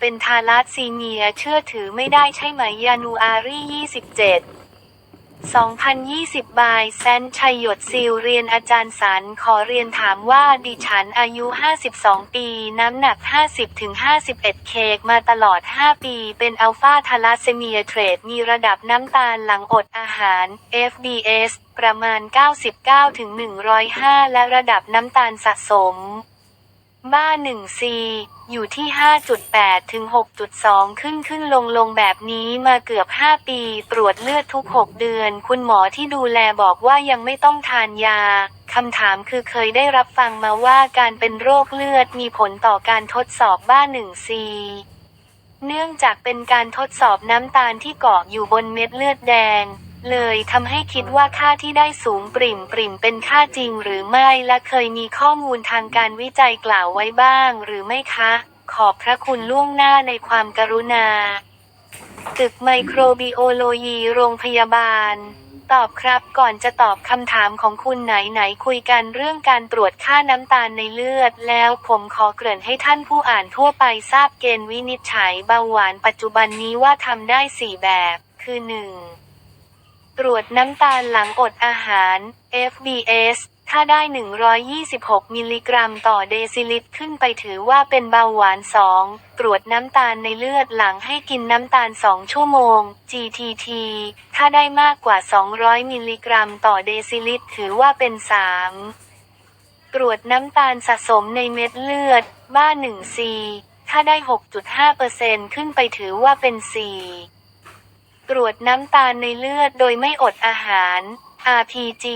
เป็นทาลัสซีเมียเชื่อถือไม่ได้ใช่ไหมยานูอารี27 2020 บายแซนชัยหยดซิลเรียนอาจารย์สันขอเรียนถามว่าดิฉันอายุ 52 ปี น้ำหนัก 50-51 เคกมาตลอด 5 ปี เป็นอัลฟาทาลัสเซเมียเทรด มีระดับน้ำตาลหลังอดอาหาร FBS ประมาณ 99-105 และระดับน้ำตาลสะสม บ้า 1C อยู่ที่ 5.8 ถึง 6.2 ขึ้นขึ้นลงลงแบบนี้มาเกือบ 5 ปี ตรวจเลือดทุก 6 เดือน คุณหมอที่ดูแลบอกว่ายังไม่ต้องทานยา คำถามคือเคยได้รับฟังมาว่าการเป็นโรคเลือดมีผลต่อการทดสอบบ้า 1C เนื่องจากเป็นการทดสอบน้ำตาลที่เกาะอยู่บนเม็ดเลือดแดง เลยทำให้คิดว่าค่าที่ได้สูงปริ่มปริ่มเป็นค่าจริงหรือไม่และเคยมีข้อมูลทางการวิจัยกล่าวไว้บ้างหรือไม่คะ ขอบพระคุณล่วงหน้าในความกรุณา ตึกไมโครบิโอโลยีโรงพยาบาล ตอบครับก่อนจะตอบคำถามของคุณไหนไหนคุยกันเรื่องการตรวจค่าน้ำตาลในเลือด แล้วผมขอเกริ่นให้ท่านผู้อ่านทั่วไปทราบเกณฑ์วินิจฉัยเบาหวานปัจจุบันนี้ว่าทำได้ 4 แบบ คือ 1. ตรวจน้ำตาลหลังอดอาหาร FBS ถ้าได้ 126 มิลลิกรัมต่อเดซิลิตรขึ้นไปถือว่าเป็นเบาหวาน 2. ตรวจน้ำตาลในเลือดหลังให้กินน้ำตาล 2 ชั่วโมง GTT ถ้าได้มากกว่า 200 มิลลิกรัมต่อเดซิลิตรถือว่าเป็น 3. ตรวจน้ำตาลสะสมในเม็ดเลือด บ้า 1C ถ้าได้ 6.5%ขึ้นไปถือว่าเป็น 4. ตรวจน้ำตาลในเลือดโดยไม่อดอาหาร RPG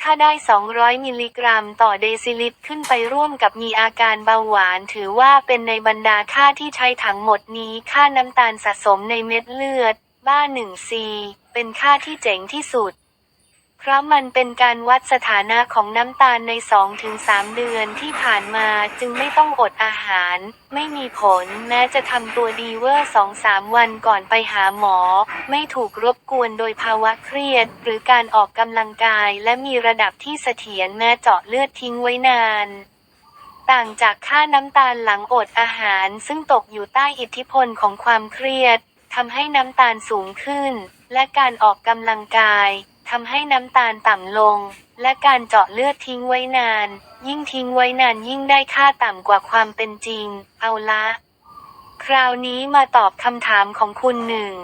ถ้าได้ 200 มิลลิกรัมต่อเดซิลิตรขึ้นไปร่วมกับมีอาการเบาหวานถือว่าเป็นในบรรดาค่าที่ใช้ทั้งหมดนี้ค่าน้ำตาลสะสมในเม็ดเลือด บ้า 1C เป็นค่าที่เจ๋งที่สุด เพราะมันเป็นการวัดสถานะของน้ำตาลใน 2-3 เดือนที่ผ่านมาจึงไม่ต้องอดอาหาร ไม่มีผลแม้จะทำตัวดีเวอร์ 2-3 วันก่อนไปหาหมอ ไม่ถูกรบกวนโดยภาวะเครียด หรือการออกกำลังกายและมีระดับที่เสถียรแม้เจาะเลือดทิ้งไว้นาน ต่างจากค่าน้ำตาลหลังอดอาหารซึ่งตกอยู่ใต้อิทธิพลของความเครียดทำให้น้ำตาลสูงขึ้น และการออกกำลังกาย ทำให้น้ำตาลต่ำลง และการเจาะเลือดทิ้งไว้นาน ยิ่งทิ้งไว้นานยิ่งได้ค่าต่ำกว่าความเป็นจริง เอาละ คราวนี้มาตอบคำถามของคุณหนึ่ง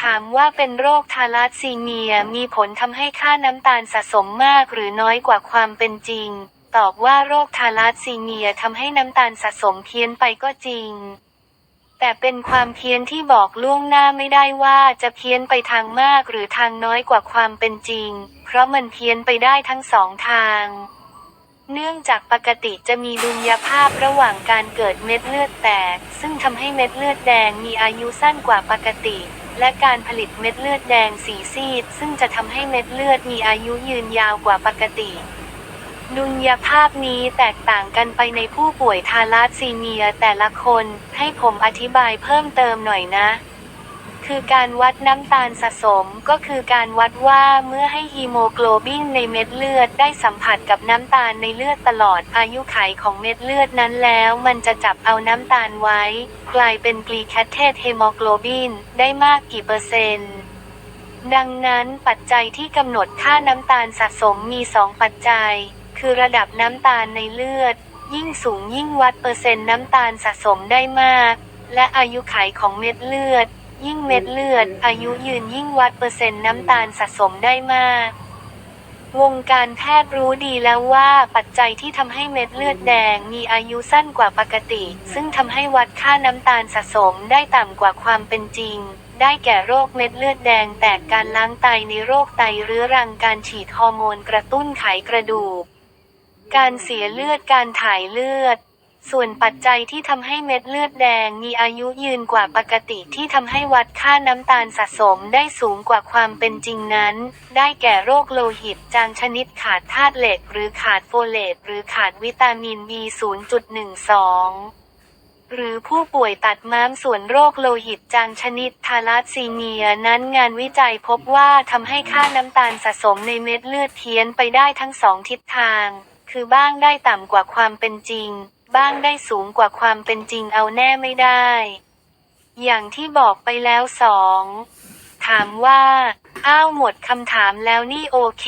ถามว่าเป็นโรคทาลัสซีเมียมีผลทำให้ค่าน้ำตาลสะสมมากหรือน้อยกว่าความเป็นจริง ตอบว่าโรคทาลัสซีเมียทำให้น้ำตาลสะสมเพี้ยนไปก็จริง แต่เป็นความเพี้ยนที่บอกล่วงหน้าไม่ได้ว่าจะเพี้ยนไปทางมากหรือทางน้อยกว่าความเป็นจริง เพราะมันเพี้ยนไปได้ทั้งสองทาง เนื่องจากปกติจะมีดุลยภาพระหว่างการเกิดเม็ดเลือดแตก ซึ่งทำให้เม็ดเลือดแดงมีอายุสั้นกว่าปกติ และการผลิตเม็ดเลือดแดงสีซีด ซึ่งจะทำให้เม็ดเลือดมีอายุยืนยาวกว่าปกติ ดุลยภาพนี้แตกต่างกันไปในผู้ป่วยทาลัสซีเมียแต่ละคน ให้ผมอธิบายเพิ่มเติมหน่อยนะ คือการวัดน้ำตาลสะสมก็คือการวัดว่าเมื่อให้ฮีโมโกลบินในเม็ดเลือดได้สัมผัสกับน้ำตาลในเลือดตลอดอายุไขของเม็ดเลือดนั้นแล้ว มันจะจับเอาน้ำตาลไว้ กลายเป็นกลีแคทเทตเฮโมโกลบินได้มากกี่เปอร์เซ็นต์ดังนั้นปัจจัยที่กำหนดค่าน้ำตาลสะสมมีสองปัจจัย คือระดับน้ำตาลในเลือด ยิ่งสูงยิ่งวัดเปอร์เซ็นต์น้ำตาลสะสมได้มาก และอายุขัยของเม็ดเลือด ยิ่งเม็ดเลือด อายุยืนยิ่งวัดเปอร์เซ็นต์น้ำตาลสะสมได้มาก วงการแพทย์รู้ดีแล้วว่าปัจจัยที่ทำให้เม็ดเลือดแดงมีอายุสั้นกว่าปกติ ซึ่งทำให้วัดค่าน้ำตาลสะสมได้ต่ำกว่าความเป็นจริงได้แก่โรคเม็ดเลือดแดงแตกการล้างไตในโรคไตเรื้อรังการฉีดฮอร์โมนกระตุ้นไขกระดูก การเสียเลือดการถ่ายเลือด ส่วนปัจจัยที่ทำให้เม็ดเลือดแดงมีอายุยืนกว่าปกติที่ทำให้วัดค่าน้ำตาลสะสมได้สูงกว่าความเป็นจริงนั้น ได้แก่โรคโลหิตจางชนิดขาดธาตุเหล็ก หรือขาดโฟเลตหรือขาดวิตามิน B 0.12 หรือผู้ป่วยตัดม้ามส่วนโรคโลหิตจางชนิดทาลัสซีเมียนั้นงานวิจัยพบว่าทำให้ค่าน้ำตาลสะสมในเม็ดเลือดเพี้ยนไปได้ทั้งสองทิศทาง คือบ้างได้ต่ำกว่าความเป็นจริง บ้างได้สูงกว่าความเป็นจริงเอาแน่ไม่ได้ อย่างที่บอกไปแล้วสอง ถามว่าอ้าวหมดคำถามแล้วนี่โอเค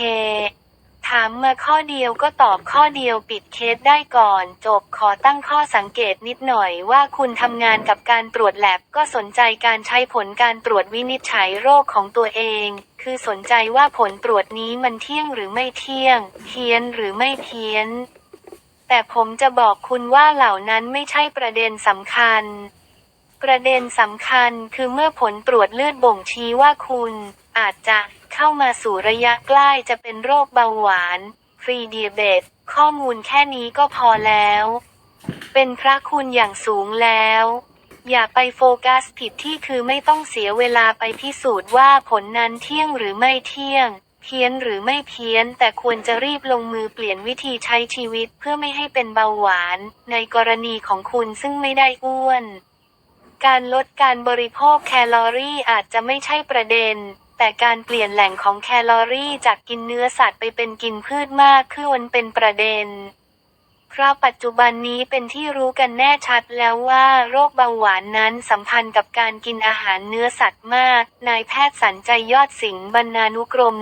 ถามมาข้อเดียวก็ตอบข้อเดียวปิดเคสได้ก่อน จบขอตั้งข้อสังเกตนิดหน่อยว่าคุณทำงานกับการตรวจแลบก็สนใจการใช้ผลการตรวจวินิจฉัยโรคของตัวเอง คือสนใจว่าผลตรวจนี้มันเที่ยงหรือไม่เที่ยงเพี้ยนหรือไม่เพี้ยน แต่ผมจะบอกคุณว่าเหล่านั้นไม่ใช่ประเด็นสำคัญ ประเด็นสำคัญคือเมื่อผลตรวจเลือดบ่งชี้ว่าคุณ อาจจะเข้ามาสู่ระยะใกล้จะเป็นโรคเบาหวาน ฟรีเดียเบต ข้อมูลแค่นี้ก็พอแล้ว เป็นพระคุณอย่างสูงแล้ว อย่าไปโฟกัสผิดที่คือไม่ต้องเสียเวลาไปพิสูจน์ว่าผลนั้นเที่ยงหรือไม่เที่ยง เพี้ยนหรือไม่เพี้ยน แต่ควรจะรีบลงมือเปลี่ยนวิธีใช้ชีวิตเพื่อไม่ให้เป็นเบาหวาน ในกรณีของคุณซึ่งไม่ได้อ้วน การลดการบริโภคแคลอรี่อาจจะไม่ใช่ประเด็น แต่การเปลี่ยนแหล่งของแคลอรี่จากกินเนื้อสัตว์ไปเป็นกินพืชมากขึ้นเป็นประเด็น เพราะปัจจุบันนี้เป็นที่รู้กันแน่ชัดแล้วว่าโรคเบาหวานนั้นสัมพันธ์กับการกินอาหารเนื้อสัตว์มาก นายแพทย์สัญใจยอดสิงห์บรรณานุกรม